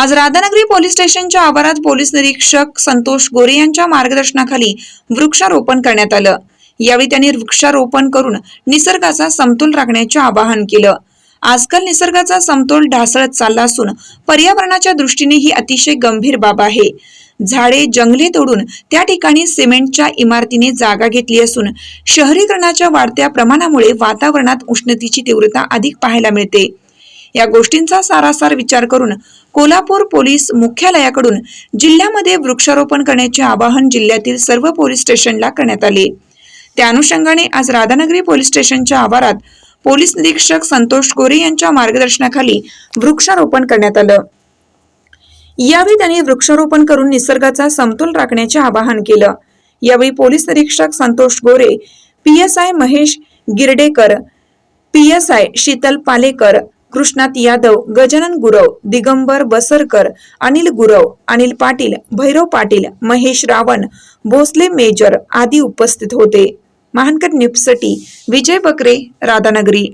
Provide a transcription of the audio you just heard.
आज राधानगरी पोलीस स्टेशनच्या आवारात पोलीस निरीक्षक संतोष गोरे यांच्या मार्गदर्शनाखाली वृक्षारोपण करण्यात आलं. यावेळी त्यांनी वृक्षारोपण करून निसर्गाचा समतोल राखण्याचे आवाहन केलं. आजकाल निसर्गाचा समतोल ढासळत चालला असून पर्यावरणाच्या दृष्टीने ही अतिशय गंभीर बाब आहे. झाडे जंगले तोडून त्या ठिकाणी सिमेंटच्या इमारतीने जागा घेतली असून शहरीकरणाच्या वाढत्या प्रमाणामुळे वातावरणात उष्णतेची तीव्रता अधिक पाहायला मिळते. या गोष्टींचा सारासार विचार करून कोल्हापूर पोलीस मुख्यालयाकडून जिल्ह्यामध्ये वृक्षारोपण करण्याचे आवाहन जिल्ह्यातील सर्व पोलीस स्टेशनला करण्यात आले. त्या अनुषंगाने आज राधानगरी पोलीस स्टेशनच्या आवारात पोलीस निरीक्षक संतोष गोरे यांच्या मार्गदर्शनाखाली वृक्षारोपण करण्यात आलं. यावेळी त्यांनी वृक्षारोपण करून निसर्गाचा समतोल राखण्याचे आवाहन केलं. यावेळी पोलीस निरीक्षक Santosh Gore P S I Mahesh Girdekar P S I Shital Palekar Krishnat Yadav Gajanan Gurav Digambar Basarkar Anil Gurav Anil Patil Bhairav Patil Mahesh Ravan Bhosale major आदी उपस्थित होते. महानकर न्यूजसाठी विजय बकरे राधानगरी.